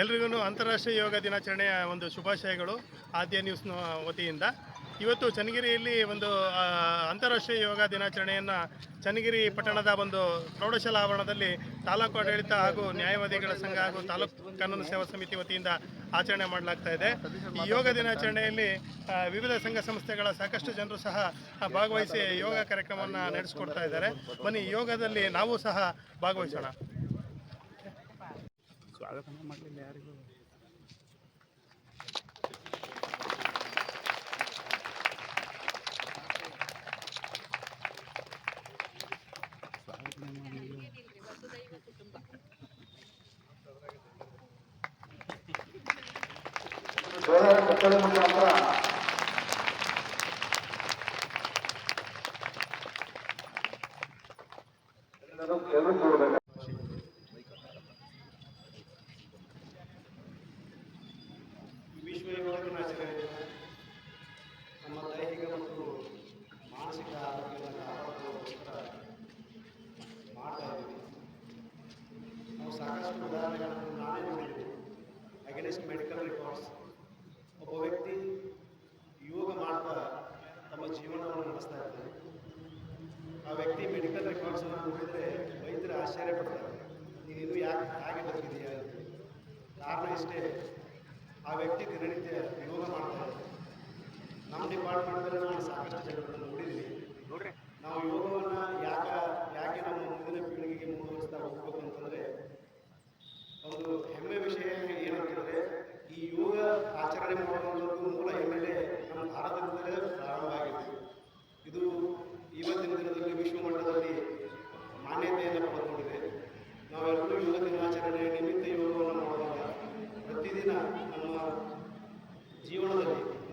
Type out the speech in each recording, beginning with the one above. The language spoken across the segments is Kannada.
ಎಲ್ರಿಗೂ ಅಂತಾರಾಷ್ಟ್ರೀಯ ಯೋಗ ದಿನಾಚರಣೆಯ ಒಂದು ಶುಭಾಶಯಗಳು. ಆದ್ಯ ನ್ಯೂಸ್ನ ವತಿಯಿಂದ. ಇವತ್ತು ಚನ್ನಗಿರಿಯಲ್ಲಿ ಒಂದು ಅಂತಾರಾಷ್ಟ್ರೀಯ ಯೋಗ ದಿನಾಚರಣೆಯನ್ನು ಚನ್ನಗಿರಿ ಪಟ್ಟಣದ ಒಂದು ಪ್ರೌಢಶಾಲಾ ಆವರಣದಲ್ಲಿ ತಾಲೂಕು ಆಡಳಿತ ಹಾಗೂ ನ್ಯಾಯವಾದಿಗಳ ಸಂಘ ಹಾಗೂ ತಾಲೂಕು ಕಾನೂನು ಸೇವಾ ಸಮಿತಿ ವತಿಯಿಂದ ಆಚರಣೆ ಮಾಡಲಾಗ್ತಾ ಇದೆ. ಈ ಯೋಗ ದಿನಾಚರಣೆಯಲ್ಲಿ ವಿವಿಧ ಸಂಘ ಸಂಸ್ಥೆಗಳ ಸಾಕಷ್ಟು ಜನರು ಸಹ ಭಾಗವಹಿಸಿ ಯೋಗ ಕಾರ್ಯಕ್ರಮವನ್ನು ನಡೆಸಿಕೊಡ್ತಾ ಇದ್ದಾರೆ. ಬನ್ನಿ, ಯೋಗದಲ್ಲಿ ನಾವು ಸಹ ಭಾಗವಹಿಸೋಣ. ಸ್ವಾಗತನೇ ಮಾಡಲಿಲ್ಲ ಯಾರಿಗೂ ಸ್ವಾಗತನೇ ಮಾಡಲಿಲ್ಲ ಜೋರಾದ ಚಪ್ಪಾಳೆ ಮುಖಾಂತರ ಎಲ್ಲರೂ ಎಲ್ಲರೂ ಕೂಡಬೇಕು ಅಗೇನೆಸ್ಟ್ ಮೆಡಿಕಲ್ ರಿಪೋರ್ಟ್ಸ್ ಒಬ್ಬ ವ್ಯಕ್ತಿ ಯೋಗ ಮಾಡ್ತಾ ತಮ್ಮ ಜೀವನವನ್ನು ನಡೆಸ್ತಾ ಇರ್ತಾರೆ ಆ ವ್ಯಕ್ತಿ ಮೆಡಿಕಲ್ ರೆಕಾರ್ಡ್ಸನ್ನು ನೋಡಿದರೆ ವೈದ್ಯರು ಆಶ್ಚರ್ಯ ಪಡ್ತಾರೆ ನೀನು ಇದು ಯಾಕೆ ಹಾಗೆ ಬದುಕಿದೆಯಾ ಕಾರಣ ಇಷ್ಟೇ ಆ ವ್ಯಕ್ತಿ ದಿನನಿತ್ಯ ಯೋಗ ಮಾಡ್ತಾ ಇದ್ದಾರೆ ನಮ್ಮ ಡಿಪಾರ್ಟ್ಮೆಂಟ್ ನಾನು ಸಾಕಷ್ಟು ಜನರನ್ನು ನೋಡಿದ್ದೀನಿ. ನೋಡ್ರಿ. ನಾವು ಯೋಗವನ್ನು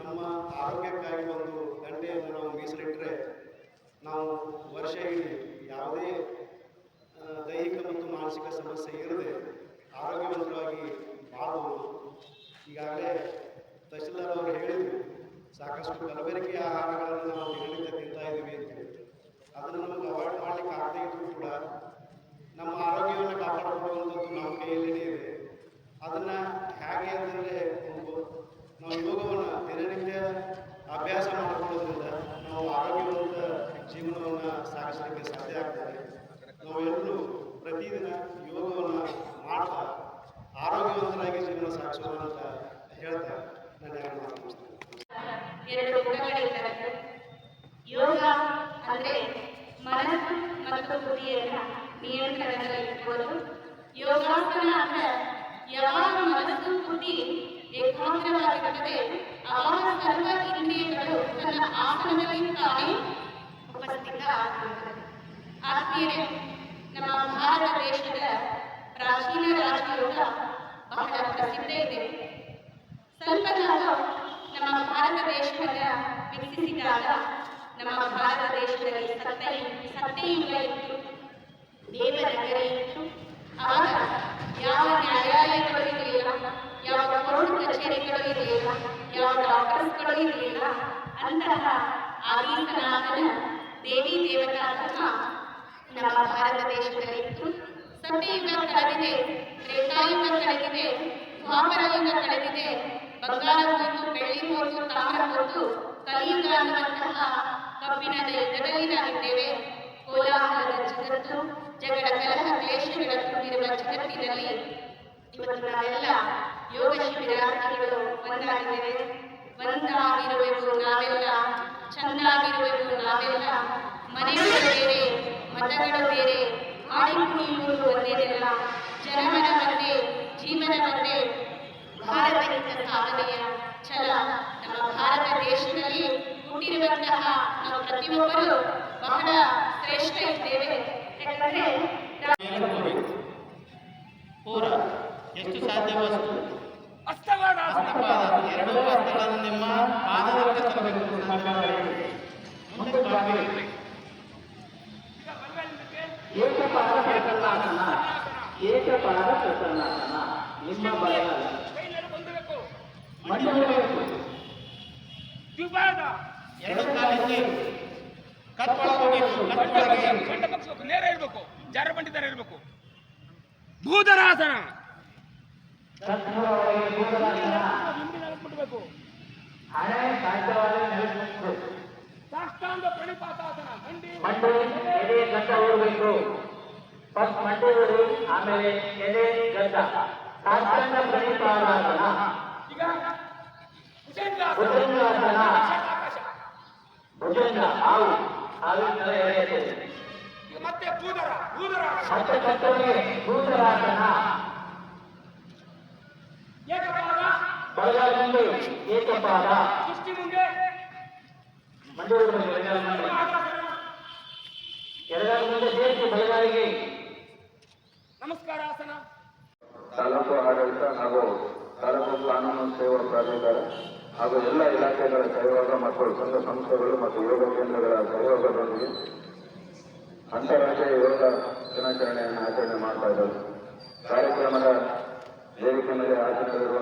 ನಮ್ಮ ಆರೋಗ್ಯಕ್ಕಾಗಿ ಒಂದು ಗಂಟೆಯನ್ನು ನಾವು ಮೀಸಲಿಟ್ಟರೆ ನಾವು ವರ್ಷ ಇಡೀ ಯಾವುದೇ ದೈಹಿಕ ಮತ್ತು ಮಾನಸಿಕ ಸಮಸ್ಯೆ ಇರದೆ ಆರೋಗ್ಯವಂತವಾಗಿ ಬಾಳಬಹುದು. ಈಗಾಗಲೇ ತಹಶೀಲ್ದಾರ್ ಅವರು ಹೇಳಿದರು, ಸಾಕಷ್ಟು ಕಲಬೆರಕೆ ಆಹಾರಗಳನ್ನು ನಾವು ಎರಡು ಗುಣಗಳಿರ್ತವೆ ಯೋಗ ಅಂದ್ರೆ ಮನಸ್ಸು ಮತ್ತು ಬುದ್ಧಿಯನ್ನ ನಿಯಂತ್ರಣದಲ್ಲಿ ಇಟ್ಕೊಳ್ಳೋದು. ಯೋಗಾಸನ ಅಂದ್ರೆ ಯಾವಾಗ ಮನಸ್ಸು ಬುದ್ಧಿ ಏಕಾಗ್ರವಾಗಿರುತ್ತದೆ ಆವಾಗ ಸರ್ವ ಇಂದ್ರಿಯಗಳು ತನ್ನ ಆಸನದಲ್ಲಿ ಉಪಸ್ಥಿತ ಆಗಿರುತ್ತದೆ ನಮ್ಮ ಭಾರತ ದೇಶದ ಪ್ರಾಚೀನ ರಾಜಯೋಗ ಬಹಳ ಪ್ರಸಿದ್ಧ ಇದೆ. ಸ್ವಲ್ಪ ನಾವು ನಮ್ಮ ಭಾರತ ದೇಶದ ವಿಕಸಿಸಿದಾಗ ನಮ್ಮ ಭಾರತ ದೇಶದಲ್ಲಿ ಸತ್ಯ ಸತ್ತೆಯಿಂದ ಇತ್ತು ದೇವನಗರ ಇತ್ತು. ಆಗ ಯಾವ ನ್ಯಾಯಾಲಯಗಳು ಇರಲಿಲ್ಲ ಯಾವ ಕೋರ್ಟ್ ಕಚೇರಿಗಳು ಇರಲಿಲ್ಲ ಯಾವ ಡಾಕ್ಟರ್ಸ್ಗಳು ಇರಲಿಲ್ಲ ಅಂತಹ ಆದಿಸನಾಥನ ದೇವಿ ದೇವತಾ ಧರ್ಮ ನಮ್ಮ ಭಾರತ ದೇಶದಲ್ಲಿ ಇತ್ತು. ಸತ್ಯಯುಗ ಕಳೆದಿದೆ, ತ್ರೇತಾಯುಗ ಕಳೆದಿದೆ ದ್ವಾಪರ ಕಳೆದಿದೆ ಬಂಗಾರ ಹೋಯ್ತು ಬೆಳ್ಳಿ ಹೋಯ್ತು ತಾಮ್ರ ಹೋಯ್ತು ಕಲಿಯುಗ ಅನ್ನುವಂತಹ ಕಬ್ಬಿಣದ ಯುಗದಲ್ಲಿ ಕೋಲಾಹಲದ ಜಗತ್ತು, ಜಗಳ ಕಲಹ, ಕ್ಲೇಶಗಳ ತುಂಬಿರುವ ಜಗತ್ತಿನಲ್ಲಿ ಇವತ್ತು ನಾವೆಲ್ಲ ಯೋಗ ಶಿಬಿರಾರ್ಥಿಗಳು ಒಂದಾಗಿದ್ದೇವೆ. ಒಂದಾಗಿರುವೆವು ನಾವೆಲ್ಲ, ಚಂದಾಗಿರುವೆವು ನಾವೆಲ್ಲ ಮನೆಗಳು ಪ್ರತಿಯೊಬ್ಬರು ಬಹಳ ಶ್ರೇಷ್ಠ ಇದ್ದೇವೆ. ಯಾಕಂದ್ರೆ ಪೂರ ಎಷ್ಟು ಸಾಧ್ಯವಷ್ಟು ಅಸ್ತವಾದ ಹಸ್ತಪಾದ ಎರಡೂ ಹಸ್ತಗಳನ್ನು ನಿಮ್ಮ ಪಾದದೊಳಗೆ ತರಬೇಕು ಮುಂದೆ ಮಾಡಬೇಕು ಏಕಪಾದ ಪ್ರಸನ್ನಾಸನ ಏಕಪಾದ ಪ್ರಸನ್ನಾಸನ ನಿಮ್ಮ ಬಲ ಕೈಯಲ್ಲಿ ಬಂದಬೇಕು ಮಂಡಿ ಹೊಡೆಯಬೇಕು ದ್ವಿಪಾದ ಎರಡು ಕಾಲಿಗೆ ನೇರ ಇರಬೇಕು. ಜಾರ ಇರಬೇಕು. ಭೂದರಾಸನ ಬಿಡಬೇಕು ಸಾಷ್ಟಾಂಗ ಪ್ರಣಿಪಾತಾಸನ. ಮಂಡಿ. ಎದೆ ಗಡ್ಡ ಓಡಬೇಕು ಫಸ್ಟ್ ಮಂಡಿ ಓಡಿ ಆಮೇಲೆ ಎದೆ ಗಂಟ ಸಾಷ್ಟಾಂಗ ಪ್ರಣೀತಾಸನ ಏಕಪಾದ ದೃಷ್ಟಿ ಮುಂದೆ? ಮಂಡಿ ಓಡಬೇಕು ಎಡಗಾಲ ಮುಂದೆ ಸೇರಿಸಿ ಬಲಗಾಲಿಗೆ ನಮಸ್ಕಾರಾಸನ ತಾಲೂಕು ಆಡಳಿತ ಹಾಗೂ ತಾಲೂಕು ಕಾನೂನು ಸೇವಾ ಪ್ರಾಧಿಕಾರ ಹಾಗೂ ಎಲ್ಲ ಇಲಾಖೆಗಳ ಸಹಯೋಗ ಮತ್ತು ಸಂಘ ಸಂಸ್ಥೆಗಳು ಮತ್ತು ಯೋಗ ಕೇಂದ್ರಗಳ ಸಹಯೋಗದೊಂದಿಗೆ ಅಂತಾರಾಷ್ಟ್ರೀಯ ಯೋಗ ದಿನಾಚರಣೆಯನ್ನು ಆಚರಣೆ ಮಾಡ್ತಾ ಇದ್ದಾರೆ. ಕಾರ್ಯಕ್ರಮದ ವೇದಿಕೆ ಮೇಲೆ ಹಾಜರಿರುವ